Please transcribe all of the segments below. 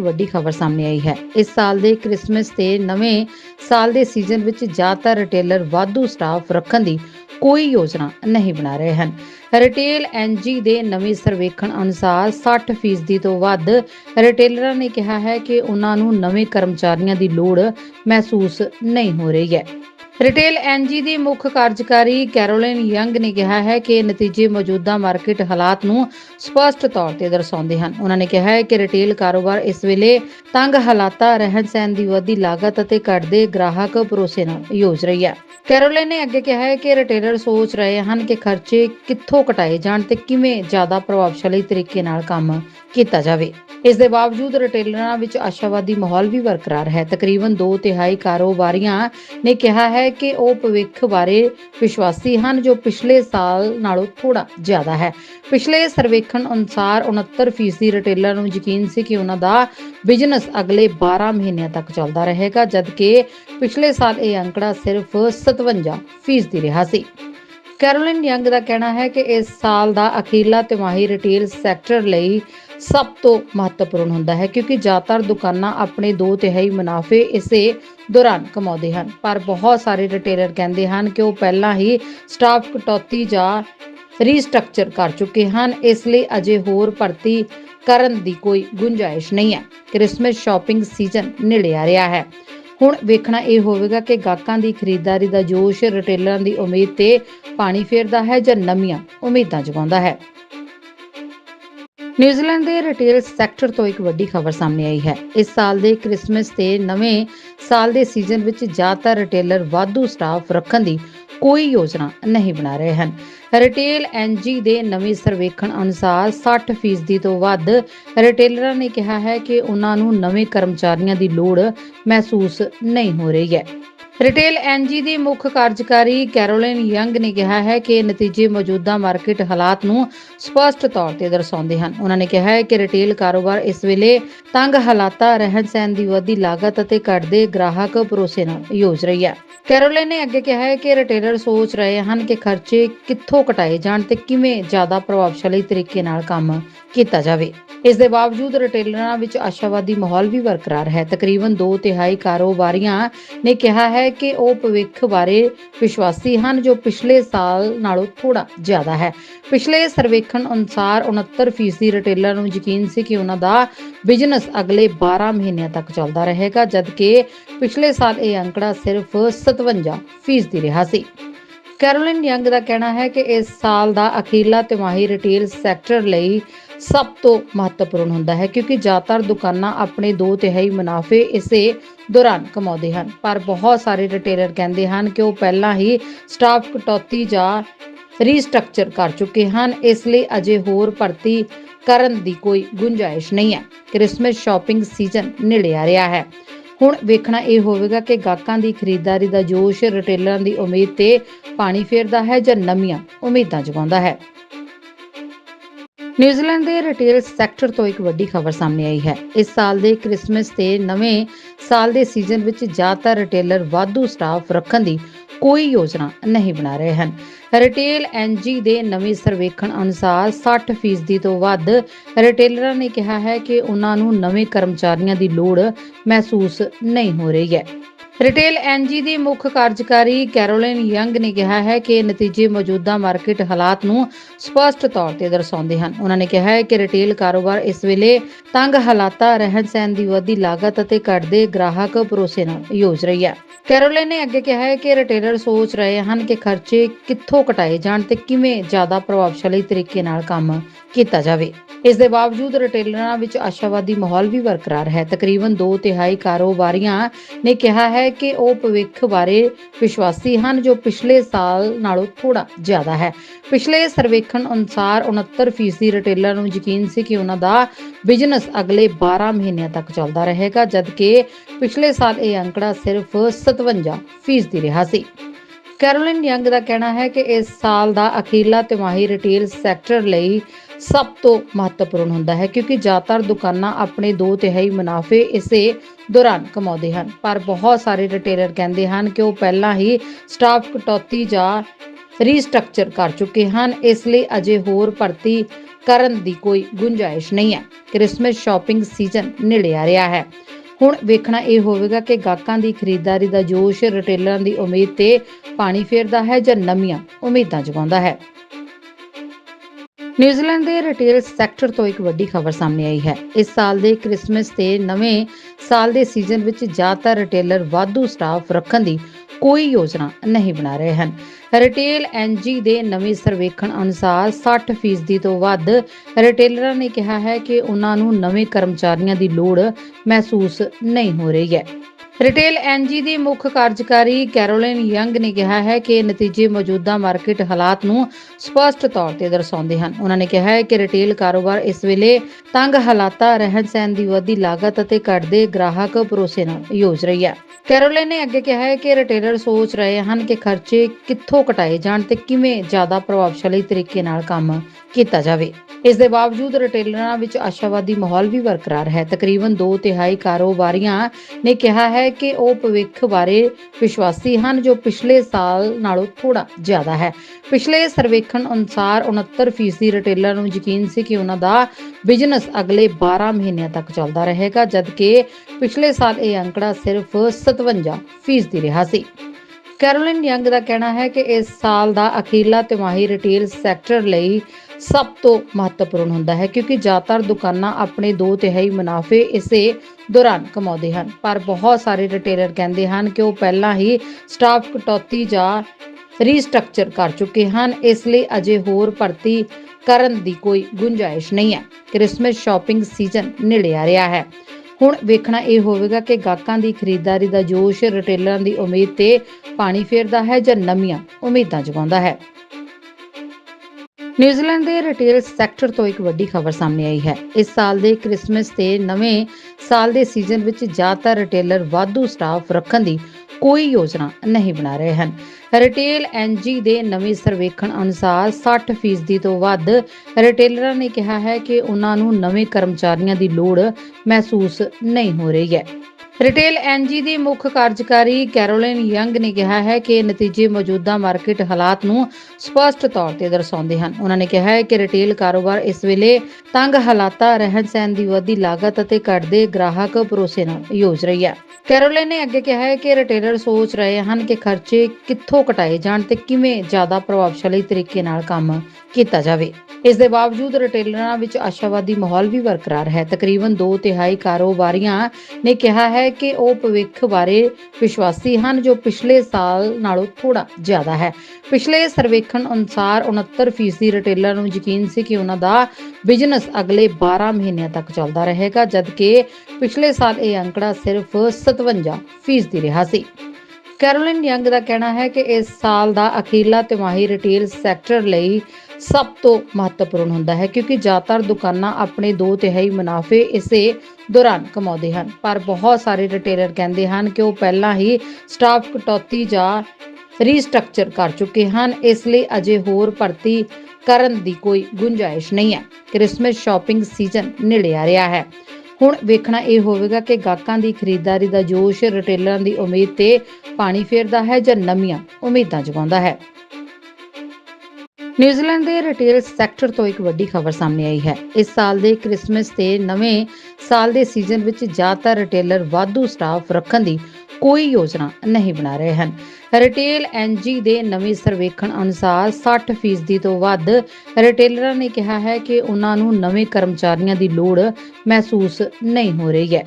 ਇੱਕ ਵੱਡੀ ਖਬਰ ਸਾਹਮਣੇ ਆਈ ਹੈ। ਇਸ ਸਾਲ ਦੇ ਕ੍ਰਿਸਮਸ ਤੇ ਨਵੇਂ ਸਾਲ ਦੇ ਸੀਜ਼ਨ ਵਿੱਚ ਜ਼ਿਆਦਾਤਰ ਰਿਟੇਲਰ ਵਾਧੂ ਸਟਾਫ ਰੱਖਣ ਦੀ ਕੋਈ ਯੋਜਨਾ ਨਹੀਂ ਬਣਾ ਰਹੇ ਹਨ। ਰਿਟੇਲ ਐਨਜੀ ਦੇ ਨਵੇਂ ਸਰਵੇਖਣ ਅਨੁਸਾਰ 60% ਤੋਂ ਵੱਧ ਰਿਟੇਲਰਾਂ ਨੇ ਕਿਹਾ ਹੈ ਕਿ ਉਹਨਾਂ ਨੂੰ ਨਵੇਂ ਕਰਮਚਾਰੀਆਂ ਦੀ ਲੋੜ ਮਹਿਸੂਸ ਨਹੀਂ ਹੋ ਰਹੀ ਹੈ। ਰਿਟੇਲ ਐਨਜੀ ਦੀ ਮੁੱਖ ਕਾਰਜਕਾਰੀ ਕੈਰੋਲਿਨ ਯੰਗ ਨੇ ਕਿਹਾ ਹੈ ਕਿ ਨਤੀਜੇ ਮੌਜੂਦਾ ਮਾਰਕੀਟ ਹਾਲਾਤ ਨੂੰ ਸਪਸ਼ਟ ਤੌਰ ਤੇ ਦਰਸਾਉਂਦੇ ਹਨ। ਉਹਨਾਂ ਨੇ ਕਿਹਾ ਹੈ ਕਿ ਰਿਟੇਲ ਕਾਰੋਬਾਰ ਇਸ ਵੇਲੇ ਤੰਗ ਹਾਲਾਤਾਂ, ਰਹਿਣ ਸਹਿਣ ਦੀ ਵਧਦੀ ਲਾਗਤ ਅਤੇ ਘਟਦੇ ਗ੍ਰਾਹਕ ਭਰੋਸੇ ਨਾਲ ਯੋਜ ਰਹੀ ਹੈ। ਕੈਰੋਲਿਨ ਨੇ ਅੱਗੇ ਕਿਹਾ ਹੈ ਕਿ ਰਿਟੇਲਰ ਸੋਚ ਰਹੇ ਹਨ ਕਿ ਖਰਚੇ ਕਿੱਥੋਂ ਘਟਾਏ ਜਾਣ ਤੇ ਕਿਵੇਂ ਜ਼ਿਆਦਾ ਪ੍ਰਭਾਵਸ਼ਾਲੀ ਤਰੀਕੇ ਨਾਲ ਕੰਮ ਕੀਤਾ ਜਾਵੇ। ਇਸ ਦੇ ਬਾਵਜੂਦ ਰਿਟੇਲਰਾਂ ਵਿੱਚ ਆਸ਼ਾਵਾਦੀ ਮਾਹੌਲ ਵੀ ਬਰਕਰਾਰ ਹੈ। ਤਕਰੀਬਨ 2 ਤਿਹਾਈ ਕਾਰੋਬਾਰੀਆਂ ਨੇ ਕਿਹਾ ਹੈ ਕਿ ਉਹ ਭਵਿੱਖ ਬਾਰੇ ਵਿਸ਼ਵਾਸੀ ਹਨ, ਜੋ ਪਿਛਲੇ ਸਾਲ ਨਾਲੋਂ ਥੋੜਾ ਜ਼ਿਆਦਾ ਹੈ। ਪਿਛਲੇ ਸਰਵੇਖਣ ਅਨੁਸਾਰ 69% ਰਿਟੇਲਰਾਂ ਨੂੰ ਯਕੀਨ ਸੀ ਕਿ ਉਹਨਾਂ ਦਾ ਬਿਜ਼ਨਸ ਅਗਲੇ 12 ਮਹੀਨਿਆਂ ਤੱਕ ਚੱਲਦਾ ਰਹੇਗਾ, ਜਦਕਿ ਪਿਛਲੇ ਸਾਲ ਇਹ ਅੰਕੜਾ ਸਿਰਫ 57% ਰਿਹਾ ਸੀ। ਕੈਰੋਲਿਨ ਯੰਗ ਦਾ ਕਹਿਣਾ ਹੈ ਕਿ ਇਸ ਸਾਲ ਦਾ ਅਖੀਰਲਾ ਤਿਮਾਹੀ ਰਿਟੇਲ ਸੈਕਟਰ ਲਈ ਸਭ ਤੋਂ ਮਹੱਤਵਪੂਰਨ ਹੁੰਦਾ ਹੈ ਕਿਉਂਕਿ ਜ਼ਿਆਦਾਤਰ ਦੁਕਾਨਾਂ ਆਪਣੇ 2 ਤਿਹਾਈ ਮੁਨਾਫੇ ਇਸੇ ਦੌਰਾਨ ਕਮਾਉਂਦੇ ਹਨ। ਪਰ ਬਹੁਤ ਸਾਰੇ ਰਿਟੇਲਰ ਕਹਿੰਦੇ ਹਨ ਕਿ ਉਹ ਪਹਿਲਾਂ ਹੀ ਸਟਾਫ ਕਟੌਤੀ ਜਾਂ ਰੀਸਟਰਕਚਰ ਕਰ ਚੁੱਕੇ ਹਨ, ਇਸ ਲਈ ਅਜੇ ਹੋਰ ਭਰਤੀ ਕਰਨ ਦੀ ਕੋਈ ਗੁੰਜਾਇਸ਼ ਨਹੀਂ ਹੈ। ਕ੍ਰਿਸਮਸ ਸ਼ਾਪਿੰਗ ਸੀਜ਼ਨ ਨੇੜੇ ਆ ਰਿਹਾ ਹੈ। ਹੁਣ ਵੇਖਣਾ ਇਹ ਹੋਵੇਗਾ ਕਿ ਗਾਹਕਾਂ ਦੀ ਖਰੀਦਦਾਰੀ ਦਾ ਜੋਸ਼ ਰਿਟੇਲਰਾਂ ਦੀ ਉਮੀਦ ਤੇ ਪਾਣੀ ਫੇਰਦਾ ਹੈ ਜਾਂ ਨਵੀਆਂ ਉਮੀਦਾਂ ਜਗਾਉਂਦਾ ਹੈ। ਨਿਊਜ਼ੀਲੈਂਡ ਦੇ ਰਿਟੇਲ ਸੈਕਟਰ ਤੋਂ ਇੱਕ ਵੱਡੀ ਖਬਰ ਸਾਹਮਣੇ ਆਈ ਹੈ। ਇਸ ਸਾਲ ਦੇ ਕ੍ਰਿਸਮਸ ਤੇ ਨਵੇਂ ਸਾਲ ਦੇ ਸੀਜ਼ਨ ਵਿੱਚ ਜ਼ਿਆਦਾਤਰ ਰਿਟੇਲਰ ਵਾਧੂ ਸਟਾਫ ਰੱਖਣ ਦੀ ਕੋਈ ਯੋਜਨਾ ਨਹੀਂ ਬਣਾ ਰਹੇ ਹਨ। ਰਿਟੇਲ ਐਨਜੀ ਦੇ ਨਵੇਂ ਸਰਵੇਖਣ ਅਨੁਸਾਰ 60% ਤੋਂ ਵੱਧ ਰਿਟੇਲਰਾਂ ਨੇ ਕਿਹਾ ਹੈ ਕਿ ਉਹਨਾਂ ਨੂੰ ਨਵੇਂ ਕਰਮਚਾਰੀਆਂ ਦੀ ਲੋੜ ਮਹਿਸੂਸ ਨਹੀਂ ਹੋ ਰਹੀ ਹੈ। ਰਿਟੇਲ ਐਨਜੀ ਦੀ ਮੁੱਖ ਕਾਰਜਕਾਰੀ ਕੈਰੋਲਿਨ ਯੰਗ ਨੇ ਕਿਹਾ ਹੈ ਕਿ ਨਤੀਜੇ ਮੌਜੂਦਾ ਮਾਰਕੀਟ ਹਾਲਾਤ ਨੂੰ ਸਪਸ਼ਟ ਤੌਰ ਤੇ ਦਰਸਾਉਂਦੇ ਹਨ। ਉਹਨਾਂ ਨੇ ਕਿਹਾ ਹੈ ਕਿ ਰਿਟੇਲ ਕਾਰੋਬਾਰ ਇਸ ਵੇਲੇ ਤੰਗ ਹਾਲਾਤਾਂ, ਰਹਿਣ ਸਹਿਣ ਦੀ ਵਧਦੀ ਲਾਗਤ ਅਤੇ ਘਟਦੇ ਗ੍ਰਾਹਕ ਭਰੋਸੇ ਨਾਲ ਯੋਜ ਰਹੀ ਹੈ। ਕੈਰੋਲਿਨ ਨੇ ਅੱਗੇ ਕਿਹਾ ਹੈ ਕਿ ਰਿਟੇਲਰ ਸੋਚ ਰਹੇ ਹਨ ਕਿ ਖਰਚੇ ਕਿੱਥੋਂ ਘਟਾਏ ਜਾਣ ਤੇ ਕਿਵੇਂ ਜ਼ਿਆਦਾ ਪ੍ਰਭਾਵਸ਼ਾਲੀ ਤਰੀਕੇ ਨਾਲ ਕੰਮ ਕੀਤਾ ਜਾਵੇ। ਇਸ ਦੇ ਬਾਵਜੂਦ ਰਿਟੇਲਰਾਂ ਵਿੱਚ ਆਸ਼ਾਵਾਦੀ ਮਾਹੌਲ ਵੀ ਬਰਕਰਾਰ ਹੈ। ਤਕਰੀਬਨ 2 ਤਿਹਾਈ ਕਾਰੋਬਾਰੀਆਂ ਨੇ ਕਿਹਾ ਹੈ ਕਿ ਉਹ ਭਵਿੱਖ ਬਾਰੇ ਵਿਸ਼ਵਾਸੀ ਹਨ, ਜੋ ਪਿਛਲੇ ਸਾਲ ਨਾਲੋਂ ਥੋੜਾ ਜ਼ਿਆਦਾ ਹੈ। ਪਿਛਲੇ ਸਰਵੇਖਣ ਅਨੁਸਾਰ 69% ਰਿਟੇਲਰਾਂ ਨੂੰ ਯਕੀਨ ਸੀ ਕਿ ਉਹਨਾਂ ਦਾ ਬਿਜ਼ਨਸ ਅਗਲੇ 12 ਮਹੀਨਿਆਂ ਤੱਕ ਚੱਲਦਾ ਰਹੇਗਾ, ਜਦਕਿ ਪਿਛਲੇ ਸਾਲ ਇਹ ਅੰਕੜਾ ਸਿਰਫ 57% ਰਿਹਾ ਸੀ। ਕੈਰੋਲਿਨ ਯੰਗ ਦਾ ਕਹਿਣਾ ਹੈ ਕਿ ਇਸ ਸਾਲ ਦਾ ਅਖੀਰਲਾ ਤਿਮਾਹੀ ਰਿਟੇਲ ਸੈਕਟਰ ਲਈ ਸਭ ਤੋਂ ਮਹੱਤਵਪੂਰਨ ਹੁੰਦਾ ਹੈ ਕਿਉਂਕਿ ਜ਼ਿਆਦਾਤਰ ਦੁਕਾਨਾਂ ਆਪਣੇ 2 ਤਿਹਾਈ ਮੁਨਾਫੇ ਇਸੇ ਦੌਰਾਨ ਕਮਾਉਂਦੇ ਹਨ। ਪਰ ਬਹੁਤ ਸਾਰੇ ਰਿਟੇਲਰ ਕਹਿੰਦੇ ਹਨ ਕਿ ਉਹ ਪਹਿਲਾਂ ਹੀ ਸਟਾਫ ਕਟੌਤੀ ਜਾਂ ਰੀਸਟਰਕਚਰ ਕਰ ਚੁੱਕੇ ਹਨ, ਇਸ ਲਈ ਅਜੇ ਹੋਰ ਭਰਤੀ ਕਰਨ ਦੀ ਕੋਈ ਗੁੰਜਾਇਸ਼ ਨਹੀਂ ਹੈ। ਕ੍ਰਿਸਮਸ ਸ਼ਾਪਿੰਗ ਸੀਜ਼ਨ ਨੇੜੇ ਆ ਰਿਹਾ ਹੈ। ਹੁਣ ਵੇਖਣਾ ਇਹ ਹੋਵੇਗਾ ਕਿ ਗਾਹਕਾਂ ਦੀ ਖਰੀਦਦਾਰੀ ਦਾ ਜੋਸ਼ ਰਿਟੇਲਰਾਂ ਦੀ ਉਮੀਦ ਤੇ ਪਾਣੀ ਫੇਰਦਾ ਹੈ ਜਾਂ ਨਵੀਆਂ ਉਮੀਦਾਂ ਜਗਾਉਂਦਾ ਹੈ। ਨਿਊਜ਼ੀਲੈਂਡ ਦੇ ਰਿਟੇਲ ਸੈਕਟਰ ਤੋਂ ਇੱਕ ਵੱਡੀ ਖਬਰ ਸਾਹਮਣੇ ਆਈ ਹੈ। ਇਸ ਸਾਲ ਦੇ ਕ੍ਰਿਸਮਸ ਤੇ ਨਵੇਂ ਸਾਲ ਦੇ ਸੀਜ਼ਨ ਵਿੱਚ ਜ਼ਿਆਦਾਤਰ ਰਿਟੇਲਰ ਵਾਧੂ ਸਟਾਫ ਰੱਖਣ ਦੀ ਕੋਈ ਯੋਜਨਾ ਨਹੀਂ ਬਣਾ ਰਹੇ ਹਨ। ਰਿਟੇਲ ਐਨਜੀ ਦੇ ਨਵੇਂ ਸਰਵੇਖਣ ਅਨੁਸਾਰ 60% ਤੋਂ ਵੱਧ ਰਿਟੇਲਰਾਂ ਨੇ ਕਿਹਾ ਹੈ ਕਿ ਉਹਨਾਂ ਨੂੰ ਨਵੇਂ ਕਰਮਚਾਰੀਆਂ ਦੀ ਲੋੜ ਮਹਿਸੂਸ ਨਹੀਂ ਹੋ ਰਹੀ ਹੈ। ਰਿਟੇਲ ਐਨਜੀ ਦੀ ਮੁੱਖ ਕਾਰਜਕਾਰੀ ਕੈਰੋਲਿਨ ਯੰਗ ਨੇ ਕਿਹਾ ਹੈ ਕਿ ਨਤੀਜੇ ਮੌਜੂਦਾ ਮਾਰਕੀਟ ਹਾਲਾਤ ਨੂੰ ਸਪਸ਼ਟ ਤੌਰ ਤੇ ਦਰਸਾਉਂਦੇ ਹਨ। ਉਹਨਾਂ ਨੇ ਕਿਹਾ ਹੈ ਕਿ ਰਿਟੇਲ ਕਾਰੋਬਾਰ ਇਸ ਵੇਲੇ ਤੰਗ ਹਾਲਾਤਾਂ, ਰਹਿਣ ਸਹਿਣ ਦੀ ਵਧਦੀ ਲਾਗਤ ਅਤੇ ਘਟਦੇ ਗ੍ਰਾਹਕ ਭਰੋਸੇ ਨਾਲ ਯੋਜ ਰਹੀ ਹੈ। ਕੈਰੋਲਿਨ ਨੇ ਅੱਗੇ ਕਿਹਾ ਹੈ ਕਿ ਰਿਟੇਲਰ ਸੋਚ ਰਹੇ ਹਨ ਕਿ ਖਰਚੇ ਕਿੱਥੋਂ ਘਟਾਏ ਜਾਣ ਤੇ ਕਿਵੇਂ ਜ਼ਿਆਦਾ ਪ੍ਰਭਾਵਸ਼ਾਲੀ ਤਰੀਕੇ ਨਾਲ ਕੰਮ ਕੀਤਾ ਜਾਵੇ। ਇਸ ਦੇ ਬਾਵਜੂਦ ਰਿਟੇਲਰਾਂ ਵਿੱਚ ਆਸ਼ਾਵਾਦੀ ਮਾਹੌਲ ਵੀ ਬਰਕਰਾਰ ਹੈ। ਤਕਰੀਬਨ 2 ਤਿਹਾਈ ਕਾਰੋਬਾਰੀਆਂ ਨੇ ਕਿਹਾ ਹੈ ਕਿ ਉਹ ਭਵਿੱਖ ਬਾਰੇ ਵਿਸ਼ਵਾਸੀ ਹਨ, ਜੋ ਪਿਛਲੇ ਸਾਲ ਨਾਲੋਂ ਥੋੜਾ ਜ਼ਿਆਦਾ ਹੈ। ਪਿਛਲੇ ਸਰਵੇਖਣ ਅਨੁਸਾਰ 69% ਰਿਟੇਲਰਾਂ ਨੂੰ ਯਕੀਨ ਸੀ ਕਿ ਉਹਨਾਂ ਦਾ ਬਿਜ਼ਨਸ ਅਗਲੇ 12 ਮਹੀਨਿਆਂ ਤੱਕ ਚੱਲਦਾ ਰਹੇਗਾ, ਜਦਕਿ ਪਿਛਲੇ ਸਾਲ ਇਹ ਅੰਕੜਾ ਸਿਰਫ 57% ਰਿਹਾ ਸੀ। ਕੈਰੋਲਿਨ ਯੰਗ ਦਾ ਕਹਿਣਾ ਹੈ ਕਿ ਇਸ ਸਾਲ ਦਾ ਅਖੀਰਲਾ ਤਿਮਾਹੀ ਰਿਟੇਲ ਸੈਕਟਰ ਲਈ ਸਭ ਤੋਂ ਮਹੱਤਵਪੂਰਨ ਹੁੰਦਾ ਹੈ ਕਿਉਂਕਿ ਜ਼ਿਆਦਾਤਰ ਦੁਕਾਨਾਂ ਆਪਣੇ 2 ਤਿਹਾਈ ਮੁਨਾਫੇ ਇਸੇ ਦੌਰਾਨ ਕਮਾਉਂਦੇ ਹਨ। ਪਰ ਬਹੁਤ ਸਾਰੇ ਰਿਟੇਲਰ ਕਹਿੰਦੇ ਹਨ ਕਿ ਉਹ ਪਹਿਲਾਂ ਹੀ ਸਟਾਫ ਕਟੌਤੀ ਜਾਂ ਰੀਸਟਰਕਚਰ ਕਰ ਚੁੱਕੇ ਹਨ, ਇਸ ਲਈ ਅਜੇ ਹੋਰ ਭਰਤੀ ਕਰਨ ਦੀ ਕੋਈ ਗੁੰਜਾਇਸ਼ ਨਹੀਂ ਹੈ। ਕ੍ਰਿਸਮਸ ਸ਼ਾਪਿੰਗ ਸੀਜ਼ਨ ਨੇੜੇ ਆ ਰਿਹਾ ਹੈ। ਹੁਣ ਵੇਖਣਾ ਇਹ ਹੋਵੇਗਾ ਕਿ ਗਾਹਕਾਂ ਦੀ ਖਰੀਦਦਾਰੀ ਦਾ ਜੋਸ਼ ਰਿਟੇਲਰਾਂ ਦੀ ਉਮੀਦ ਤੇ ਪਾਣੀ ਫੇਰਦਾ ਹੈ ਜਾਂ ਨਵੀਆਂ ਉਮੀਦਾਂ ਜਗਾਉਂਦਾ ਹੈ। ਨਿਊਜ਼ੀਲੈਂਡ ਦੇ ਰਿਟੇਲ ਸੈਕਟਰ ਤੋਂ ਇੱਕ ਵੱਡੀ ਖਬਰ ਸਾਹਮਣੇ ਆਈ ਹੈ। ਇਸ ਸਾਲ ਦੇ ਕ੍ਰਿਸਮਸ ਤੇ ਨਵੇਂ ਸਾਲ ਦੇ ਸੀਜ਼ਨ ਵਿੱਚ ਜ਼ਿਆਦਾਤਰ ਰਿਟੇਲਰ ਵਾਧੂ ਸਟਾਫ ਰੱਖਣ ਦੀ ਕੋਈ ਯੋਜਨਾ ਨਹੀਂ ਬਣਾ ਰਹੇ ਹਨ। ਰਿਟੇਲ ਐਨਜੀ ਦੇ ਨਵੇਂ ਸਰਵੇਖਣ ਅਨੁਸਾਰ 60% ਤੋਂ ਵੱਧ ਰਿਟੇਲਰਾਂ ਨੇ ਕਿਹਾ ਹੈ ਕਿ ਉਹਨਾਂ ਨੂੰ ਨਵੇਂ ਕਰਮਚਾਰੀਆਂ ਦੀ ਲੋੜ ਮਹਿਸੂਸ ਨਹੀਂ ਹੋ ਰਹੀ ਹੈ। ਰਿਟੇਲ ਐਨਜੀ ਦੀ ਮੁੱਖ ਕਾਰਜਕਾਰੀ ਕੈਰੋਲਿਨ ਯੰਗ ਨੇ ਕਿਹਾ ਹੈ ਕਿ ਨਤੀਜੇ ਮੌਜੂਦਾ ਮਾਰਕੀਟ ਹਾਲਾਤ ਨੂੰ ਸਪਸ਼ਟ ਤੌਰ ਤੇ ਦਰਸਾਉਂਦੇ ਹਨ। ਉਹਨਾਂ ਨੇ ਕਿਹਾ ਹੈ ਕਿ ਰਿਟੇਲ ਕਾਰੋਬਾਰ ਇਸ ਵੇਲੇ ਤੰਗ ਹਾਲਾਤਾਂ, ਰਹਿਣ ਸਹਿਣ ਦੀ ਵਧਦੀ ਲਾਗਤ ਅਤੇ ਘਟਦੇ ਗ੍ਰਾਹਕ ਭਰੋਸੇ ਨਾਲ ਯੋਜ ਰਹੀ ਹੈ। ਕੈਰੋਲਿਨ ਨੇ ਅੱਗੇ ਕਿਹਾ ਹੈ ਕਿ ਰਿਟੇਲਰ ਸੋਚ ਰਹੇ ਹਨ ਕਿ ਖਰਚੇ ਕਿੱਥੋਂ ਘਟਾਏ ਜਾਣ ਤੇ ਕਿਵੇਂ ਜ਼ਿਆਦਾ ਪ੍ਰਭਾਵਸ਼ਾਲੀ ਤਰੀਕੇ ਨਾਲ ਕੰਮ ਕੀਤਾ ਜਾਵੇ। ਇਸ ਦੇ ਬਾਵਜੂਦ ਰਿਟੇਲਰਾਂ ਵਿੱਚ ਆਸ਼ਾਵਾਦੀ ਮਾਹੌਲ ਵੀ ਬਰਕਰਾਰ ਹੈ। ਤਕਰੀਬਨ 2 ਤਿਹਾਈ ਕਾਰੋਬਾਰੀਆਂ ਨੇ ਕਿਹਾ ਹੈ ਕਿ ਉਹ ਭਵਿੱਖ ਬਾਰੇ ਵਿਸ਼ਵਾਸੀ ਹਨ, ਜੋ ਪਿਛਲੇ ਸਾਲ ਨਾਲੋਂ ਥੋੜਾ ਜ਼ਿਆਦਾ ਹੈ। ਪਿਛਲੇ ਸਰਵੇਖਣ ਅਨੁਸਾਰ 69% ਰਿਟੇਲਰਾਂ ਨੂੰ ਯਕੀਨ ਸੀ ਕਿ ਉਹਨਾਂ ਦਾ ਬਿਜ਼ਨਸ ਅਗਲੇ 12 ਮਹੀਨਿਆਂ ਤੱਕ ਚੱਲਦਾ ਰਹੇਗਾ, ਜਦਕਿ ਪਿਛਲੇ ਸਾਲ ਇਹ ਅੰਕੜਾ ਸਿਰਫ 57% ਰਿਹਾ ਸੀ। ਕੈਰੋਲਿਨ ਯੰਗ ਦਾ ਕਹਿਣਾ ਹੈ ਕਿ ਇਸ ਸਾਲ ਦਾ ਅਖੀਰਲਾ ਤਿਮਾਹੀ ਰਿਟੇਲ ਸੈਕਟਰ ਲਈ ਸਭ ਤੋਂ ਮਹੱਤਵਪੂਰਨ ਹੁੰਦਾ ਹੈ ਕਿਉਂਕਿ ਜ਼ਿਆਦਾਤਰ ਦੁਕਾਨਾਂ ਆਪਣੇ 2 ਤਿਹਾਈ ਮੁਨਾਫੇ ਇਸੇ ਦੌਰਾਨ ਕਮਾਉਂਦੇ ਹਨ। ਪਰ ਬਹੁਤ ਸਾਰੇ ਰਿਟੇਲਰ ਕਹਿੰਦੇ ਹਨ ਕਿ ਉਹ ਪਹਿਲਾਂ ਹੀ ਸਟਾਫ ਕਟੌਤੀ ਜਾਂ ਰੀਸਟਰਕਚਰ ਕਰ ਚੁੱਕੇ ਹਨ, ਇਸ ਲਈ ਅਜੇ ਹੋਰ ਭਰਤੀ ਕਰਨ ਦੀ ਕੋਈ ਗੁੰਜਾਇਸ਼ ਨਹੀਂ ਹੈ। ਕ੍ਰਿਸਮਸ ਸ਼ਾਪਿੰਗ ਸੀਜ਼ਨ ਨੇੜੇ ਆ ਰਿਹਾ ਹੈ। ਹੁਣ ਵੇਖਣਾ ਇਹ ਹੋਵੇਗਾ ਕਿ ਗਾਹਕਾਂ ਦੀ ਖਰੀਦਦਾਰੀ ਦਾ ਜੋਸ਼ ਰਿਟੇਲਰਾਂ ਦੀ ਉਮੀਦ ਤੇ ਪਾਣੀ ਫੇਰਦਾ ਹੈ ਜਾਂ ਨਵੀਆਂ ਉਮੀਦਾਂ ਜਗਾਉਂਦਾ ਹੈ। ਨਿਊਜ਼ੀਲੈਂਡ ਦੇ ਰਿਟੇਲ ਸੈਕਟਰ ਤੋਂ ਇੱਕ ਵੱਡੀ ਖਬਰ ਸਾਹਮਣੇ ਆਈ ਹੈ। ਇਸ ਸਾਲ ਦੇ ਕ੍ਰਿਸਮਸ ਤੇ ਨਵੇਂ ਸਾਲ ਦੇ ਸੀਜ਼ਨ ਵਿੱਚ ਜ਼ਿਆਦਾਤਰ ਰਿਟੇਲਰ ਵਾਧੂ ਸਟਾਫ ਰੱਖਣ ਦੀ ਕੋਈ ਯੋਜਨਾ ਨਹੀਂ ਬਣਾ ਰਹੇ ਹਨ। ਰਿਟੇਲ ਐਨਜੀ ਦੇ ਨਵੇਂ ਸਰਵੇਖਣ ਅਨੁਸਾਰ 60% ਤੋਂ ਵੱਧ ਰਿਟੇਲਰਾਂ ਨੇ ਕਿਹਾ ਹੈ ਕਿ ਉਹਨਾਂ ਨੂੰ ਨਵੇਂ ਕਰਮਚਾਰੀਆਂ ਦੀ ਲੋੜ ਮਹਿਸੂਸ ਨਹੀਂ ਹੋ ਰਹੀ ਹੈ। ਰਿਟੇਲ ਐਨਜੀ ਦੀ ਮੁੱਖ ਕਾਰਜਕਾਰੀ ਕੈਰੋਲਿਨ ਯੰਗ ਨੇ ਕਿਹਾ ਹੈ ਕਿ ਨਤੀਜੇ ਮੌਜੂਦਾ ਮਾਰਕੀਟ ਹਾਲਾਤ ਨੂੰ ਸਪਸ਼ਟ ਤੌਰ ਤੇ ਦਰਸਾਉਂਦੇ ਹਨ। ਉਹਨਾਂ ਨੇ ਕਿਹਾ ਹੈ ਕਿ ਰਿਟੇਲ ਕਾਰੋਬਾਰ ਇਸ ਵੇਲੇ ਤੰਗ ਹਾਲਾਤਾਂ, ਰਹਿਣ ਸਹਿਣ ਦੀ ਵਧਦੀ ਲਾਗਤ ਅਤੇ ਘਟਦੇ ਗ੍ਰਾਹਕ ਭਰੋਸੇ ਨਾਲ ਯੋਜ ਰਹੀ ਹੈ। ਕੈਰੋਲਿਨ ਨੇ ਅੱਗੇ ਕਿਹਾ ਹੈ ਕਿ ਰਿਟੇਲਰ ਸੋਚ ਰਹੇ ਹਨ ਕਿ ਖਰਚੇ ਕਿੱਥੋਂ ਘਟਾਏ ਜਾਣ ਤੇ ਕਿਵੇਂ ਜ਼ਿਆਦਾ ਪ੍ਰਭਾਵਸ਼ਾਲੀ ਤਰੀਕੇ ਨਾਲ ਕੰਮ ਕੀਤਾ ਜਾਵੇ। ਇਸ ਦੇ ਬਾਵਜੂਦ ਰਿਟੇਲਰਾਂ ਵਿੱਚ ਆਸ਼ਾਵਾਦੀ ਮਾਹੌਲ ਵੀ ਬਰਕਰਾਰ ਹੈ। ਤਕਰੀਬਨ 2 ਤਿਹਾਈ ਕਾਰੋਬਾਰੀਆਂ ਨੇ ਕਿਹਾ ਹੈ ਕਿ ਉਹ ਭਵਿੱਖ ਬਾਰੇ ਵਿਸ਼ਵਾਸੀ ਹਨ, ਜੋ ਪਿਛਲੇ ਸਾਲ ਨਾਲੋਂ ਥੋੜਾ ਜ਼ਿਆਦਾ ਹੈ। ਪਿਛਲੇ ਸਰਵੇਖਣ ਅਨੁਸਾਰ 69% ਰਿਟੇਲਰਾਂ ਨੂੰ ਯਕੀਨ ਸੀ ਕਿ ਉਹਨਾਂ ਦਾ ਬਿਜ਼ਨਸ ਅਗਲੇ 12 ਮਹੀਨਿਆਂ ਤੱਕ ਚੱਲਦਾ ਰਹੇਗਾ, ਜਦਕਿ ਪਿਛਲੇ ਸਾਲ ਇਹ ਅੰਕੜਾ ਸਿਰਫ 57% ਰਿਹਾ ਸੀ। ਕੈਰੋਲਿਨ ਯੰਗ ਦਾ ਕਹਿਣਾ ਹੈ ਕਿ ਇਸ ਸਾਲ ਦਾ ਅਖੀਰਲਾ ਤਿਮਾਹੀ ਰਿਟੇਲ ਸੈਕਟਰ ਲਈ ਸਭ ਤੋਂ ਮਹੱਤਵਪੂਰਨ ਹੁੰਦਾ ਹੈ ਕਿਉਂਕਿ ਜ਼ਿਆਦਾਤਰ ਦੁਕਾਨਾਂ ਆਪਣੇ 2 ਤਿਹਾਈ ਮੁਨਾਫੇ ਇਸੇ ਦੌਰਾਨ ਕਮਾਉਂਦੇ ਹਨ। ਪਰ ਬਹੁਤ ਸਾਰੇ ਰਿਟੇਲਰ ਕਹਿੰਦੇ ਹਨ ਕਿ ਉਹ ਪਹਿਲਾਂ ਹੀ ਸਟਾਫ ਕਟੌਤੀ ਜਾਂ ਰੀਸਟਰਕਚਰ ਕਰ ਚੁੱਕੇ ਹਨ, ਇਸ ਲਈ ਅਜੇ ਹੋਰ ਭਰਤੀ ਕਰਨ ਦੀ ਕੋਈ ਗੁੰਜਾਇਸ਼ ਨਹੀਂ ਹੈ। ਕ੍ਰਿਸਮਸ ਸ਼ਾਪਿੰਗ ਸੀਜ਼ਨ ਨੇੜੇ ਆ ਰਿਹਾ ਹੈ। ਹੁਣ ਵੇਖਣਾ ਇਹ ਹੋਵੇਗਾ ਕਿ ਗਾਹਕਾਂ ਦੀ ਖਰੀਦਦਾਰੀ ਦਾ ਜੋਸ਼ ਰਿਟੇਲਰਾਂ ਦੀ ਉਮੀਦ ਤੇ ਪਾਣੀ ਫੇਰਦਾ ਹੈ ਜਾਂ ਨਵੀਆਂ ਉਮੀਦਾਂ ਜਗਾਉਂਦਾ ਹੈ। ਨਿਊਜ਼ੀਲੈਂਡ ਦੇ ਰਿਟੇਲ ਸੈਕਟਰ ਤੋਂ ਇੱਕ ਵੱਡੀ ਖਬਰ ਸਾਹਮਣੇ ਆਈ ਹੈ। ਇਸ ਸਾਲ ਦੇ ਕ੍ਰਿਸਮਸ ਤੇ ਨਵੇਂ ਸਾਲ ਦੇ ਸੀਜ਼ਨ ਵਿੱਚ ਜ਼ਿਆਦਾਤਰ ਰਿਟੇਲਰ ਵਾਧੂ ਸਟਾਫ ਰੱਖਣ ਦੀ ਕੋਈ ਯੋਜਨਾ ਨਹੀਂ ਬਣਾ ਰਹੇ ਹਨ। ਰਿਟੇਲ ਐਨਜੀ ਦੇ ਨਵੇਂ ਸਰਵੇਖਣ ਅਨੁਸਾਰ 60% ਤੋਂ ਵੱਧ ਰਿਟੇਲਰਾਂ ਨੇ ਕਿਹਾ ਹੈ ਕਿ ਉਹਨਾਂ ਨੂੰ ਨਵੇਂ ਕਰਮਚਾਰੀਆਂ ਦੀ ਲੋੜ ਮਹਿਸੂਸ ਨਹੀਂ ਹੋ ਰਹੀ ਹੈ।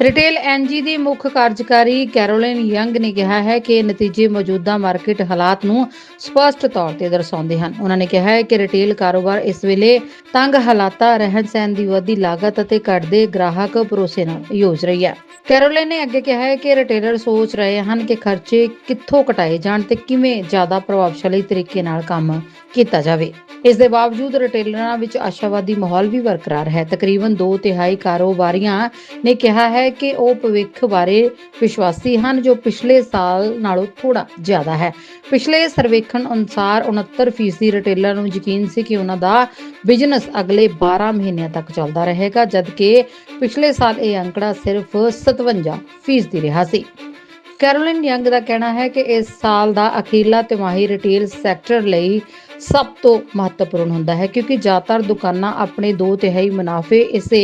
ਰਿਟੇਲ ਐਨਜੀ ਦੀ ਮੁੱਖ ਕਾਰਜਕਾਰੀ ਕੈਰੋਲਿਨ ਯੰਗ ਨੇ ਕਿਹਾ ਹੈ ਕਿ ਨਤੀਜੇ ਮੌਜੂਦਾ ਮਾਰਕੀਟ ਹਾਲਾਤ ਨੂੰ ਸਪਸ਼ਟ ਤੌਰ ਤੇ ਦਰਸਾਉਂਦੇ ਹਨ। ਉਹਨਾਂ ਨੇ ਕਿਹਾ ਹੈ ਕਿ ਰਿਟੇਲ ਕਾਰੋਬਾਰ ਇਸ ਵੇਲੇ ਤੰਗ ਹਾਲਾਤਾਂ, ਰਹਿਣ ਸਹਿਣ ਦੀ ਵਧਦੀ ਲਾਗਤ ਅਤੇ ਘਟਦੇ ਗ੍ਰਾਹਕ ਭਰੋਸੇ ਨਾਲ ਯੋਜ ਰਹੀ ਹੈ। ਕੈਰੋਲਿਨ ਨੇ ਅੱਗੇ ਕਿਹਾ ਹੈ ਕਿ ਰਿਟੇਲਰ ਸੋਚ ਰਹੇ ਹਨ ਕਿ ਖਰਚੇ ਕਿੱਥੋਂ ਘਟਾਏ ਜਾਣ ਤੇ ਕਿਵੇਂ ਜ਼ਿਆਦਾ ਪ੍ਰਭਾਵਸ਼ਾਲੀ ਤਰੀਕੇ ਨਾਲ ਕੰਮ ਕੀਤਾ ਜਾਵੇ। ਇਸ ਦੇ ਬਾਵਜੂਦ ਰਿਟੇਲਰਾਂ ਵਿੱਚ ਆਸ਼ਾਵਾਦੀ ਮਾਹੌਲ ਵੀ ਬਰਕਰਾਰ ਹੈ। ਤਕਰੀਬਨ 2 ਤਿਹਾਈ ਕਾਰੋਬਾਰੀਆਂ ਨੇ ਕਿਹਾ ਹੈ ਕਿ ਉਹ ਭਵਿੱਖ ਬਾਰੇ ਵਿਸ਼ਵਾਸੀ ਹਨ, ਜੋ ਪਿਛਲੇ ਸਾਲ ਨਾਲੋਂ ਥੋੜਾ ਜ਼ਿਆਦਾ ਹੈ। ਪਿਛਲੇ ਸਰਵੇਖਣ ਅਨੁਸਾਰ 69% ਰਿਟੇਲਰਾਂ ਨੂੰ ਯਕੀਨ ਸੀ ਕਿ ਉਹਨਾਂ ਦਾ ਬਿਜ਼ਨਸ ਅਗਲੇ 12 ਮਹੀਨਿਆਂ ਤੱਕ ਚੱਲਦਾ ਰਹੇਗਾ, ਜਦਕਿ ਪਿਛਲੇ ਸਾਲ ਇਹ ਅੰਕੜਾ ਸਿਰਫ 57% ਰਿਹਾ ਸੀ। ਕੈਰੋਲਿਨ ਯੰਗ ਦਾ ਕਹਿਣਾ ਹੈ ਕਿ ਇਸ ਸਾਲ ਦਾ ਅਖੀਰਲਾ ਤਿਮਾਹੀ ਰਿਟੇਲ ਸੈਕਟਰ ਲਈ ਸਭ ਤੋਂ ਮਹੱਤਵਪੂਰਨ ਹੁੰਦਾ ਹੈ ਕਿਉਂਕਿ ਜ਼ਿਆਦਾਤਰ ਦੁਕਾਨਾਂ ਆਪਣੇ 2 ਤਿਹਾਈ ਮੁਨਾਫੇ ਇਸੇ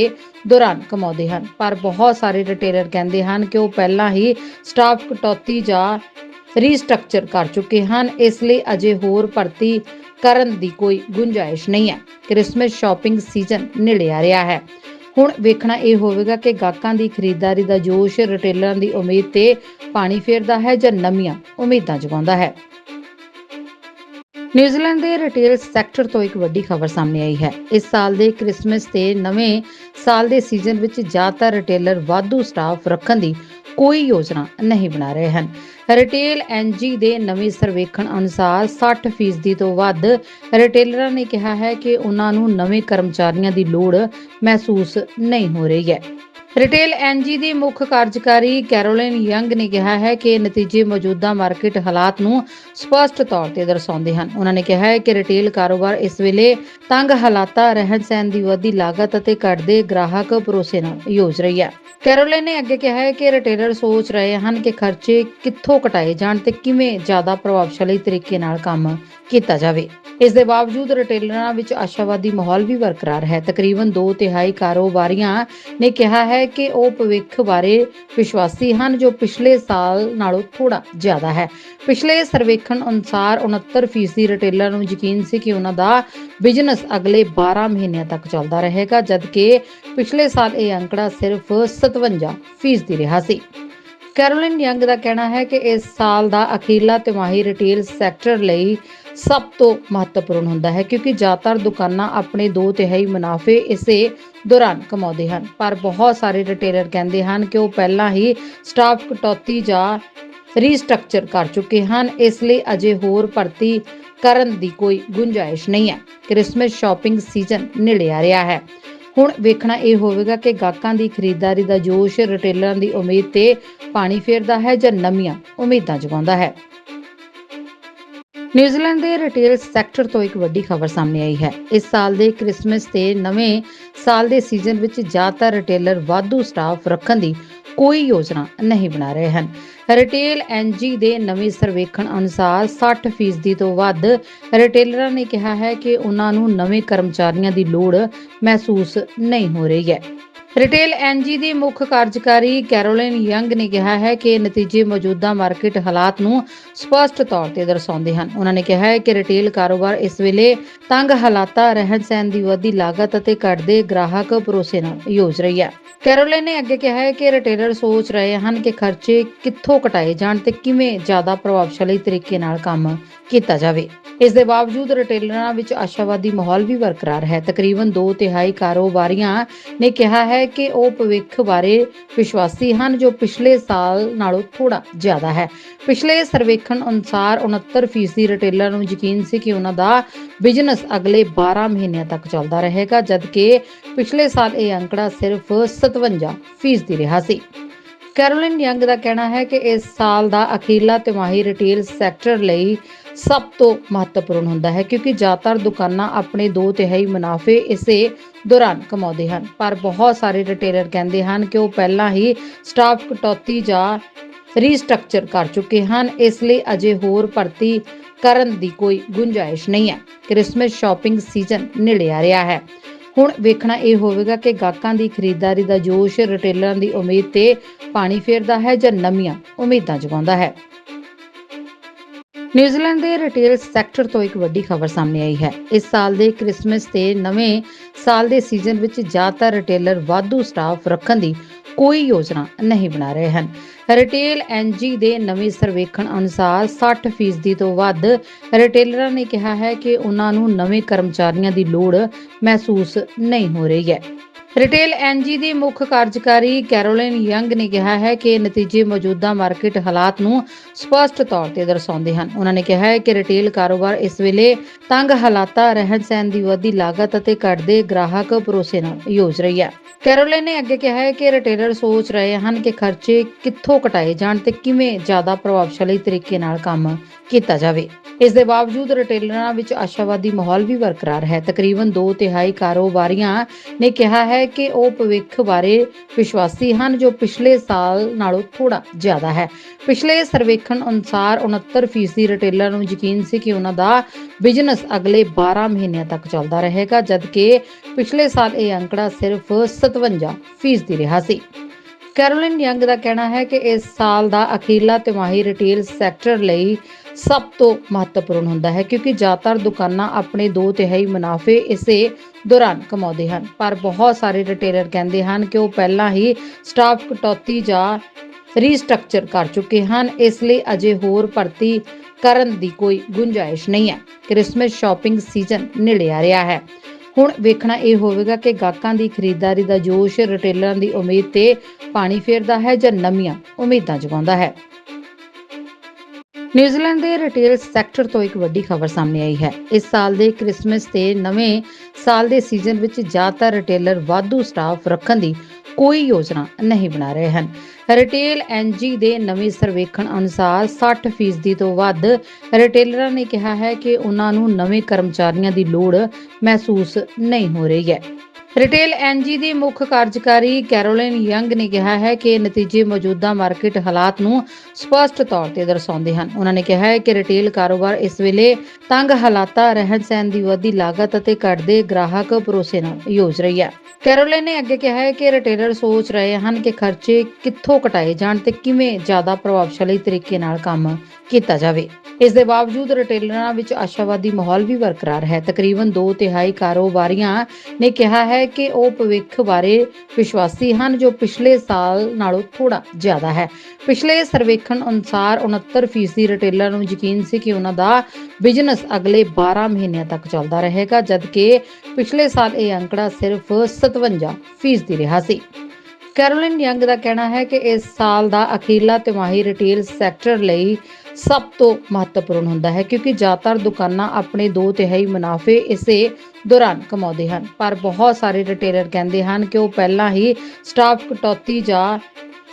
ਦੌਰਾਨ ਕਮਾਉਂਦੇ ਹਨ। ਪਰ ਬਹੁਤ ਸਾਰੇ ਰਿਟੇਲਰ ਕਹਿੰਦੇ ਹਨ ਕਿ ਉਹ ਪਹਿਲਾਂ ਹੀ ਸਟਾਫ ਕਟੌਤੀ ਜਾਂ ਰੀਸਟਰਕਚਰ ਕਰ ਚੁੱਕੇ ਹਨ, ਇਸ ਲਈ ਅਜੇ ਹੋਰ ਭਰਤੀ ਕਰਨ ਦੀ ਕੋਈ ਗੁੰਜਾਇਸ਼ ਨਹੀਂ ਹੈ। ਕ੍ਰਿਸਮਸ ਸ਼ਾਪਿੰਗ ਸੀਜ਼ਨ ਨੇੜੇ ਆ ਰਿਹਾ ਹੈ। ਹੁਣ ਵੇਖਣਾ ਇਹ ਹੋਵੇਗਾ ਕਿ ਗਾਹਕਾਂ ਦੀ ਖਰੀਦਦਾਰੀ ਦਾ ਜੋਸ਼ ਰਿਟੇਲਰਾਂ ਦੀ ਉਮੀਦ ਤੇ ਪਾਣੀ ਫੇਰਦਾ ਹੈ ਜਾਂ ਨਵੀਆਂ ਉਮੀਦਾਂ ਜਗਾਉਂਦਾ ਹੈ। ਨਿਊਜ਼ੀਲੈਂਡ ਦੇ ਰਿਟੇਲ ਸੈਕਟਰ ਤੋਂ ਇੱਕ ਵੱਡੀ ਖਬਰ ਸਾਹਮਣੇ ਆਈ ਹੈ। ਇਸ ਸਾਲ ਦੇ ਕ੍ਰਿਸਮਸ ਤੇ ਨਵੇਂ ਸਾਲ ਦੇ ਸੀਜ਼ਨ ਵਿੱਚ ਜ਼ਿਆਦਾਤਰ ਰਿਟੇਲਰ ਵਾਧੂ ਸਟਾਫ ਰੱਖਣ ਦੀ ਕੋਈ ਯੋਜਨਾ ਨਹੀਂ ਬਣਾ ਰਹੇ ਹਨ। ਰਿਟੇਲ ਐਨਜੀ ਦੇ ਨਵੇਂ ਸਰਵੇਖਣ ਅਨੁਸਾਰ 60% ਤੋਂ ਵੱਧ ਰਿਟੇਲਰਾਂ ਨੇ ਕਿਹਾ ਹੈ ਕਿ ਉਹਨਾਂ ਨੂੰ ਨਵੇਂ ਕਰਮਚਾਰੀਆਂ ਦੀ ਲੋੜ ਮਹਿਸੂਸ ਨਹੀਂ ਹੋ ਰਹੀ ਹੈ। ਰਿਟੇਲ ਐਨਜੀ ਦੀ ਮੁੱਖ ਕਾਰਜਕਾਰੀ ਕੈਰੋਲਿਨ ਯੰਗ ਨੇ ਕਿਹਾ ਹੈ ਕਿ ਨਤੀਜੇ ਮੌਜੂਦਾ ਮਾਰਕੀਟ ਹਾਲਾਤ ਨੂੰ ਸਪਸ਼ਟ ਤੌਰ ਤੇ ਦਰਸਾਉਂਦੇ ਹਨ। ਉਹਨਾਂ ਨੇ ਕਿਹਾ ਹੈ ਕਿ ਰਿਟੇਲ ਕਾਰੋਬਾਰ ਇਸ ਵੇਲੇ ਤੰਗ ਹਾਲਾਤਾਂ, ਰਹਿਣ ਸਹਿਣ ਦੀ ਵਧਦੀ ਲਾਗਤ ਅਤੇ ਘਟਦੇ ਗ੍ਰਾਹਕ ਭਰੋਸੇ ਨਾਲ ਯੋਜ ਰਹੀ ਹੈ। ਕੈਰੋਲਿਨ ਨੇ ਅੱਗੇ ਕਿਹਾ ਹੈ ਕਿ ਰਿਟੇਲਰ ਸੋਚ ਰਹੇ ਹਨ ਕਿ ਖਰਚੇ ਕਿੱਥੋਂ ਘਟਾਏ ਜਾਣ ਤੇ ਕਿਵੇਂ ਜ਼ਿਆਦਾ ਪ੍ਰਭਾਵਸ਼ਾਲੀ ਤਰੀਕੇ ਨਾਲ ਕੰਮ ਕੀਤਾ ਜਾਵੇ। ਇਸ ਦੇ ਬਾਵਜੂਦ ਰਿਟੇਲਰਾਂ ਵਿੱਚ ਆਸ਼ਾਵਾਦੀ ਮਾਹੌਲ ਵੀ ਬਰਕਰਾਰ ਹੈ। ਤਕਰੀਬਨ 2 ਤਿਹਾਈ ਕਾਰੋਬਾਰੀਆਂ ਨੇ ਕਿਹਾ ਹੈ ਕਿ ਉਹ ਭਵਿੱਖ ਬਾਰੇ ਵਿਸ਼ਵਾਸੀ ਹਨ, ਜੋ ਪਿਛਲੇ ਸਾਲ ਨਾਲੋਂ ਥੋੜਾ ਜ਼ਿਆਦਾ ਹੈ। ਪਿਛਲੇ ਸਰਵੇਖਣ ਅਨੁਸਾਰ 69% ਰਿਟੇਲਰਾਂ ਨੂੰ ਯਕੀਨ ਸੀ ਕਿ ਉਹਨਾਂ ਦਾ ਬਿਜ਼ਨਸ ਅਗਲੇ 12 ਮਹੀਨਿਆਂ ਤੱਕ ਚੱਲਦਾ ਰਹੇਗਾ, ਜਦਕਿ ਪਿਛਲੇ ਸਾਲ ਇਹ ਅੰਕੜਾ ਸਿਰਫ 57% ਰਿਹਾ ਸੀ। ਕੈਰੋਲਿਨ ਯੰਗ ਦਾ ਕਹਿਣਾ ਹੈ ਕਿ ਇਸ ਸਾਲ ਦਾ ਅਖੀਰਲਾ ਤਿਮਾਹੀ ਰਿਟੇਲ ਸੈਕਟਰ ਲਈ ਸਭ ਤੋਂ ਮਹੱਤਵਪੂਰਨ ਹੁੰਦਾ ਹੈ ਕਿਉਂਕਿ ਜ਼ਿਆਦਾਤਰ ਦੁਕਾਨਾਂ ਆਪਣੇ 2 ਤਿਹਾਈ ਮੁਨਾਫੇ ਇਸੇ ਦੌਰਾਨ ਕਮਾਉਂਦੇ ਹਨ। ਪਰ ਬਹੁਤ ਸਾਰੇ ਰਿਟੇਲਰ ਕਹਿੰਦੇ ਹਨ ਕਿ ਉਹ ਪਹਿਲਾਂ ਹੀ ਸਟਾਫ ਕਟੌਤੀ ਜਾਂ ਰੀਸਟਰਕਚਰ ਕਰ ਚੁੱਕੇ ਹਨ, ਇਸ ਲਈ ਅਜੇ ਹੋਰ ਭਰਤੀ ਕਰਨ ਦੀ ਕੋਈ ਗੁੰਜਾਇਸ਼ ਨਹੀਂ ਹੈ। ਕ੍ਰਿਸਮਸ ਸ਼ਾਪਿੰਗ ਸੀਜ਼ਨ ਨੇੜੇ ਆ ਰਿਹਾ ਹੈ। ਹੁਣ ਵੇਖਣਾ ਇਹ ਹੋਵੇਗਾ ਕਿ ਗਾਹਕਾਂ ਦੀ ਖਰੀਦਦਾਰੀ ਦਾ ਜੋਸ਼ ਰਿਟੇਲਰਾਂ ਦੀ ਉਮੀਦ ਤੇ ਪਾਣੀ ਫੇਰਦਾ ਹੈ ਜਾਂ ਨਵੀਆਂ ਉਮੀਦਾਂ ਜਗਾਉਂਦਾ ਹੈ। ਨਿਊਜ਼ੀਲੈਂਡ ਦੇ ਰਿਟੇਲ ਸੈਕਟਰ ਤੋਂ ਇੱਕ ਵੱਡੀ ਖਬਰ ਸਾਹਮਣੇ ਆਈ ਹੈ। ਇਸ ਸਾਲ ਦੇ ਕ੍ਰਿਸਮਸ ਤੇ ਨਵੇਂ ਸਾਲ ਦੇ ਸੀਜ਼ਨ ਵਿੱਚ ਜ਼ਿਆਦਾਤਰ ਰਿਟੇਲਰ ਵਾਧੂ ਸਟਾਫ ਰੱਖਣ ਦੀ ਕੋਈ ਯੋਜਨਾ ਨਹੀਂ ਬਣਾ ਰਹੇ ਹਨ। ਰਿਟੇਲ ਐਨਜੀ ਦੇ ਨਵੇਂ ਸਰਵੇਖਣ ਅਨੁਸਾਰ 60% ਤੋਂ ਵੱਧ ਰਿਟੇਲਰਾਂ ਨੇ ਕਿਹਾ ਹੈ ਕਿ ਉਹਨਾਂ ਨੂੰ ਨਵੇਂ ਕਰਮਚਾਰੀਆਂ ਦੀ ਲੋੜ ਮਹਿਸੂਸ ਨਹੀਂ ਹੋ ਰਹੀ ਹੈ। ਰਿਟੇਲ ਐਨਜੀ ਦੀ ਮੁੱਖ ਕਾਰਜਕਾਰੀ ਕੈਰੋਲਿਨ ਯੰਗ ਨੇ ਕਿਹਾ ਹੈ ਕਿ ਨਤੀਜੇ ਮੌਜੂਦਾ ਮਾਰਕੀਟ ਹਾਲਾਤ ਨੂੰ ਸਪਸ਼ਟ ਤੌਰ ਤੇ ਦਰਸਾਉਂਦੇ ਹਨ। ਉਹਨਾਂ ਨੇ ਕਿਹਾ ਹੈ ਕਿ ਰਿਟੇਲ ਕਾਰੋਬਾਰ ਇਸ ਵੇਲੇ ਤੰਗ ਹਾਲਾਤਾਂ, ਰਹਿਣ ਸਹਿਣ ਦੀ ਵਧਦੀ ਲਾਗਤ ਅਤੇ ਘਟਦੇ ਗ੍ਰਾਹਕ ਭਰੋਸੇ ਨਾਲ ਯੋਜ ਰਹੀ ਹੈ। ਕੈਰੋਲਿਨ ਨੇ ਅੱਗੇ ਕਿਹਾ ਹੈ ਕਿ ਰਿਟੇਲਰ ਸੋਚ ਰਹੇ ਹਨ ਕਿ ਖਰਚੇ ਕਿੱਥੋਂ ਘਟਾਏ ਜਾਣ ਤੇ ਕਿਵੇਂ ਜ਼ਿਆਦਾ ਪ੍ਰਭਾਵਸ਼ਾਲੀ ਤਰੀਕੇ ਨਾਲ ਕੰਮ ਕੀਤਾ ਜਾਵੇ। ਇਸ ਦੇ ਬਾਵਜੂਦ ਰਿਟੇਲਰਾਂ ਵਿੱਚ ਆਸ਼ਾਵਾਦੀ ਮਾਹੌਲ ਵੀ ਬਰਕਰਾਰ ਹੈ। ਤਕਰੀਬਨ 2 ਤਿਹਾਈ ਕਾਰੋਬਾਰੀਆਂ ਨੇ ਕਿਹਾ ਹੈ ਕਿ ਉਹ ਭਵਿੱਖ ਬਾਰੇ ਵਿਸ਼ਵਾਸੀ ਹਨ, ਜੋ ਪਿਛਲੇ ਸਾਲ ਨਾਲੋਂ ਥੋੜਾ ਜ਼ਿਆਦਾ ਹੈ। ਪਿਛਲੇ ਸਰਵੇਖਣ ਅਨੁਸਾਰ 69% ਰਿਟੇਲਰਾਂ ਨੂੰ ਯਕੀਨ ਸੀ ਕਿ ਉਹਨਾਂ ਦਾ ਬਿਜ਼ਨਸ ਅਗਲੇ 12 ਮਹੀਨਿਆਂ ਤੱਕ ਚੱਲਦਾ ਰਹੇਗਾ, ਜਦਕਿ ਪਿਛਲੇ ਸਾਲ ਇਹ ਅੰਕੜਾ ਸਿਰਫ 57% ਰਿਹਾ ਸੀ। ਕੈਰੋਲਿਨ ਯੰਗ ਦਾ ਕਹਿਣਾ ਹੈ ਕਿ ਇਸ ਸਾਲ ਦਾ ਅਖੀਰਲਾ ਤਿਮਾਹੀ ਰਿਟੇਲ ਸੈਕਟਰ ਲਈ ਸਭ ਤੋਂ ਮਹੱਤਵਪੂਰਨ ਹੁੰਦਾ ਹੈ ਕਿਉਂਕਿ ਜ਼ਿਆਦਾਤਰ ਦੁਕਾਨਾਂ ਆਪਣੇ 2 ਤਿਹਾਈ ਮੁਨਾਫੇ ਇਸੇ ਦੌਰਾਨ ਕਮਾਉਂਦੇ ਹਨ। ਪਰ ਬਹੁਤ ਸਾਰੇ ਰਿਟੇਲਰ ਕਹਿੰਦੇ ਹਨ ਕਿ ਉਹ ਪਹਿਲਾਂ ਹੀ ਸਟਾਫ ਕਟੌਤੀ ਜਾਂ ਰੀਸਟਰਕਚਰ ਕਰ ਚੁੱਕੇ ਹਨ, ਇਸ ਲਈ ਅਜੇ ਹੋਰ ਭਰਤੀ ਕਰਨ ਦੀ ਕੋਈ ਗੁੰਜਾਇਸ਼ ਨਹੀਂ ਹੈ। ਕ੍ਰਿਸਮਸ ਸ਼ਾਪਿੰਗ ਸੀਜ਼ਨ ਨੇੜੇ ਆ ਰਿਹਾ ਹੈ। ਹੁਣ ਵੇਖਣਾ ਇਹ ਹੋਵੇਗਾ ਕਿ ਗਾਹਕਾਂ ਦੀ ਖਰੀਦਦਾਰੀ ਦਾ ਜੋਸ਼ ਰਿਟੇਲਰਾਂ ਦੀ ਉਮੀਦ ਤੇ ਪਾਣੀ ਫੇਰਦਾ ਹੈ ਜਾਂ ਨਵੀਆਂ ਉਮੀਦਾਂ ਜਗਾਉਂਦਾ ਹੈ। ਨਿਊਜ਼ੀਲੈਂਡ ਦੇ ਰਿਟੇਲ ਸੈਕਟਰ ਤੋਂ ਇੱਕ ਵੱਡੀ ਖਬਰ ਸਾਹਮਣੇ ਆਈ ਹੈ। ਇਸ ਸਾਲ ਦੇ ਕ੍ਰਿਸਮਸ ਤੇ ਨਵੇਂ ਸਾਲ ਦੇ ਸੀਜ਼ਨ ਵਿੱਚ ਜ਼ਿਆਦਾਤਰ ਰਿਟੇਲਰ ਵਾਧੂ ਸਟਾਫ ਰੱਖਣ ਦੀ ਕੋਈ ਯੋਜਨਾ ਨਹੀਂ ਬਣਾ ਰਹੇ ਹਨ। ਰਿਟੇਲ ਐਨਜੀ ਦੇ ਨਵੇਂ ਸਰਵੇਖਣ ਅਨੁਸਾਰ 60% ਤੋਂ ਵੱਧ ਰਿਟੇਲਰਾਂ ਨੇ ਕਿਹਾ ਹੈ ਕਿ ਉਹਨਾਂ ਨੂੰ ਨਵੇਂ ਕਰਮਚਾਰੀਆਂ ਦੀ ਲੋੜ ਮਹਿਸੂਸ ਨਹੀਂ ਹੋ ਰਹੀ ਹੈ। ਰਿਟੇਲ ਐਨਜੀ ਦੀ ਮੁੱਖ ਕਾਰਜਕਾਰੀ ਕੈਰੋਲਿਨ ਯੰਗ ਨੇ ਕਿਹਾ ਹੈ ਕਿ ਨਤੀਜੇ ਮੌਜੂਦਾ ਮਾਰਕੀਟ ਹਾਲਾਤ ਨੂੰ ਸਪਸ਼ਟ ਤੌਰ ਤੇ ਦਰਸਾਉਂਦੇ ਹਨ। ਉਹਨਾਂ ਨੇ ਕਿਹਾ ਹੈ ਕਿ ਰਿਟੇਲ ਕਾਰੋਬਾਰ ਇਸ ਵੇਲੇ ਤੰਗ ਹਾਲਾਤਾਂ, ਰਹਿਣ ਸਹਿਣ ਦੀ ਵਧਦੀ ਲਾਗਤ ਅਤੇ ਘਟਦੇ ਗ੍ਰਾਹਕ ਭਰੋਸੇ ਨਾਲ ਯੋਜ ਰਹੀ ਹੈ। ਕੈਰੋਲਿਨ ਨੇ ਅੱਗੇ ਕਿਹਾ ਹੈ ਕਿ ਰਿਟੇਲਰ ਸੋਚ ਰਹੇ ਹਨ ਕਿ ਖਰਚੇ ਕਿੱਥੋਂ ਘਟਾਏ ਜਾਣ ਤੇ ਕਿਵੇਂ ਜ਼ਿਆਦਾ ਪ੍ਰਭਾਵਸ਼ਾਲੀ ਤਰੀਕੇ ਨਾਲ ਕੰਮ ਕੀਤਾ ਜਾਵੇ। ਇਸ ਦੇ ਬਾਵਜੂਦ ਰਿਟੇਲਰਾਂ ਵਿੱਚ ਆਸ਼ਾਵਾਦੀ ਮਾਹੌਲ ਵੀ ਬਰਕਰਾਰ ਹੈ। ਤਕਰੀਬਨ 2 ਤਿਹਾਈ ਕਾਰੋਬਾਰੀਆਂ ਨੇ ਕਿਹਾ ਹੈ ਕਿ ਉਹ ਭਵਿੱਖ ਬਾਰੇ ਵਿਸ਼ਵਾਸੀ ਹਨ, ਜੋ ਪਿਛਲੇ ਸਾਲ ਨਾਲੋਂ ਥੋੜਾ ਜ਼ਿਆਦਾ ਹੈ। ਪਿਛਲੇ ਸਰਵੇਖਣ ਅਨੁਸਾਰ 69% ਰਿਟੇਲਰ ਨੂੰ ਯਕੀਨ ਸੀ ਕਿ ਉਹਨਾਂ ਦਾ ਬਿਜ਼ਨਸ ਅਗਲੇ 12 ਮਹੀਨਿਆਂ ਤੱਕ ਚੱਲਦਾ ਰਹੇਗਾ, ਜਦਕਿ ਪਿਛਲੇ ਸਾਲ ਇਹ ਅੰਕੜਾ ਸਿਰਫ 57% ਰਿਹਾ ਸੀ। ਕੈਰੋਲਿਨ ਯੰਗ ਦਾ ਕਹਿਣਾ ਹੈ ਕਿ ਇਸ ਸਾਲ ਦਾ ਅਖੀਰਲਾ ਤਿਮਾਹੀ ਰਿਟੇਲ ਸੈਕਟਰ ਲਈ ਸਭ ਤੋਂ ਮਹੱਤਵਪੂਰਨ ਹੁੰਦਾ ਹੈ ਕਿਉਂਕਿ ਜ਼ਿਆਦਾਤਰ ਦੁਕਾਨਾਂ ਆਪਣੇ 2 ਤਿਹਾਈ ਮੁਨਾਫੇ ਇਸੇ ਦੌਰਾਨ ਕਮਾਉਂਦੇ ਹਨ। ਪਰ ਬਹੁਤ ਸਾਰੇ ਰਿਟੇਲਰ ਕਹਿੰਦੇ ਹਨ ਕਿ ਉਹ ਪਹਿਲਾਂ ਹੀ ਸਟਾਫ ਕਟੌਤੀ ਜਾਂ ਰੀਸਟਰਕਚਰ ਕਰ ਚੁੱਕੇ ਹਨ, ਇਸ ਲਈ ਅਜੇ ਹੋਰ ਭਰਤੀ ਕਰਨ ਦੀ ਕੋਈ ਗੁੰਜਾਇਸ਼ ਨਹੀਂ ਹੈ। ਕ੍ਰਿਸਮਸ ਸ਼ਾਪਿੰਗ ਸੀਜ਼ਨ ਨੇੜੇ ਆ ਰਿਹਾ ਹੈ। ਹੁਣ ਵੇਖਣਾ ਇਹ ਹੋਵੇਗਾ ਕਿ ਗਾਹਕਾਂ ਦੀ ਖਰੀਦਦਾਰੀ ਦਾ ਜੋਸ਼ ਰਿਟੇਲਰਾਂ ਦੀ ਉਮੀਦ ਤੇ ਪਾਣੀ ਫੇਰਦਾ ਹੈ ਜਾਂ ਨਵੀਆਂ ਉਮੀਦਾਂ ਜਗਾਉਂਦਾ ਹੈ। ਨਿਊਜ਼ੀਲੈਂਡ ਦੇ ਰਿਟੇਲ ਸੈਕਟਰ ਤੋਂ ਇੱਕ ਵੱਡੀ ਖਬਰ ਸਾਹਮਣੇ ਆਈ ਹੈ। ਇਸ ਸਾਲ ਦੇ ਕ੍ਰਿਸਮਸ ਤੇ ਨਵੇਂ ਸਾਲ ਦੇ ਸੀਜ਼ਨ ਵਿੱਚ ਜ਼ਿਆਦਾਤਰ ਰਿਟੇਲਰ ਵਾਧੂ ਸਟਾਫ ਰੱਖਣ ਦੀ ਕੋਈ ਯੋਜਨਾ ਨਹੀਂ ਬਣਾ ਰਹੇ ਹਨ। ਰਿਟੇਲ ਐਨਜੀ ਦੇ ਨਵੇਂ ਸਰਵੇਖਣ ਅਨੁਸਾਰ 60% ਤੋਂ ਵੱਧ ਰਿਟੇਲਰਾਂ ਨੇ ਕਿਹਾ ਹੈ ਕਿ ਉਹਨਾਂ ਨੂੰ ਨਵੇਂ ਕਰਮਚਾਰੀਆਂ ਦੀ ਲੋੜ ਮਹਿਸੂਸ ਨਹੀਂ ਹੋ ਰਹੀ ਹੈ। ਰਿਟੇਲ ਐਨਜੀ ਦੀ ਮੁੱਖ ਕਾਰਜਕਾਰੀ ਕੈਰੋਲਿਨ ਯੰਗ ਨੇ ਕਿਹਾ ਹੈ ਕਿ ਨਤੀਜੇ ਮੌਜੂਦਾ ਮਾਰਕੀਟ ਹਾਲਾਤ ਨੂੰ ਸਪਸ਼ਟ ਤੌਰ ਤੇ ਦਰਸਾਉਂਦੇ ਹਨ। ਉਹਨਾਂ ਨੇ ਕਿਹਾ ਹੈ ਕਿ ਰਿਟੇਲ ਕਾਰੋਬਾਰ ਇਸ ਵੇਲੇ ਤੰਗ ਹਾਲਾਤਾਂ, ਰਹਿਣ ਸਹਿਣ ਦੀ ਵਧਦੀ ਲਾਗਤ ਅਤੇ ਘਟਦੇ ਗ੍ਰਾਹਕ ਭਰੋਸੇ ਨਾਲ ਯੋਜ ਰਹੀ ਹੈ। ਕੈਰੋਲਿਨ ਨੇ ਅੱਗੇ ਕਿਹਾ ਹੈ ਕਿ ਰਿਟੇਲਰ ਸੋਚ ਰਹੇ ਹਨ ਕਿ ਖਰਚੇ ਕਿੱਥੋਂ ਘਟਾਏ ਜਾਣ ਤੇ ਕਿਵੇਂ ਜ਼ਿਆਦਾ ਪ੍ਰਭਾਵਸ਼ਾਲੀ ਤਰੀਕੇ ਨਾਲ ਕੰਮ ਕੀਤਾ ਜਾਵੇ। ਇਸ ਦੇ ਬਾਵਜੂਦ ਰਿਟੇਲਰਾਂ ਵਿੱਚ ਆਸ਼ਾਵਾਦੀ ਮਾਹੌਲ ਵੀ ਬਰਕਰਾਰ ਹੈ। ਤਕਰੀਬਨ 2 ਤਿਹਾਈ ਕਾਰੋਬਾਰੀਆਂ ਨੇ ਕਿਹਾ ਹੈ ਕਿ ਉਹ ਭਵਿੱਖ ਬਾਰੇ ਵਿਸ਼ਵਾਸੀ ਹਨ, ਜੋ ਪਿਛਲੇ ਸਾਲ ਨਾਲੋਂ ਥੋੜਾ ਜ਼ਿਆਦਾ ਹੈ। ਪਿਛਲੇ ਸਰਵੇਖਣ ਅਨੁਸਾਰ 69% ਰਿਟੇਲਰ ਨੂੰ ਯਕੀਨ ਸੀ ਕਿ ਉਹਨਾਂ ਦਾ ਬਿਜ਼ਨਸ ਅਗਲੇ 12 ਮਹੀਨਿਆਂ ਤੱਕ ਚੱਲਦਾ ਰਹੇਗਾ, ਜਦਕਿ ਪਿਛਲੇ ਸਾਲ ਇਹ ਅੰਕੜਾ ਸਿਰਫ 57% ਰਿਹਾ ਸੀ। ਕੈਰੋਲਿਨ ਯੰਗ ਦਾ ਕਹਿਣਾ ਹੈ ਕਿ ਇਸ ਸਾਲ ਦਾ ਅਖੀਰਲਾ ਤਿਮਾਹੀ ਰਿਟੇਲ ਸੈਕਟਰ ਲਈ ਸਭ ਤੋਂ ਮਹੱਤਵਪੂਰਨ ਹੁੰਦਾ ਹੈ ਕਿਉਂਕਿ ਜ਼ਿਆਦਾਤਰ ਦੁਕਾਨਾਂ ਆਪਣੇ 2 ਤਿਹਾਈ ਮੁਨਾਫੇ ਇਸੇ ਦੌਰਾਨ ਕਮਾਉਂਦੇ ਹਨ। ਪਰ ਬਹੁਤ ਸਾਰੇ ਰਿਟੇਲਰ ਕਹਿੰਦੇ ਹਨ ਕਿ ਉਹ ਪਹਿਲਾਂ ਹੀ ਸਟਾਫ ਕਟੌਤੀ ਜਾਂ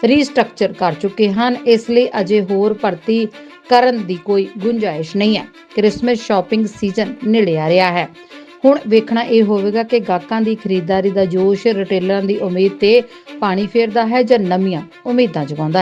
ਰੀਸਟ੍ਰਕਚਰ ਕਰ ਚੁੱਕੇ ਹਨ, ਇਸ ਲਈ ਅਜੇ ਹੋਰ ਭਰਤੀ ਕਰਨ ਦੀ ਕੋਈ ਗੁੰਜਾਇਸ਼ ਨਹੀਂ ਹੈ। ਕ੍ਰਿਸਮਸ ਸ਼ਾਪਿੰਗ ਸੀਜ਼ਨ ਨੇੜੇ ਆ ਰਿਹਾ ਹੈ। ਹੁਣ ਵੇਖਣਾ ਇਹ ਹੋਵੇਗਾ ਕਿ ਗਾਹਕਾਂ ਦੀ ਖਰੀਦਦਾਰੀ ਦਾ ਜੋਸ਼ ਰਿਟੇਲਰਾਂ ਦੀ ਉਮੀਦ ਤੇ ਪਾਣੀ ਫੇਰਦਾ ਹੈ ਜਾਂ ਨਵੀਆਂ ਉਮੀਦਾਂ ਜਗਾਉਂਦਾ ਹੈ।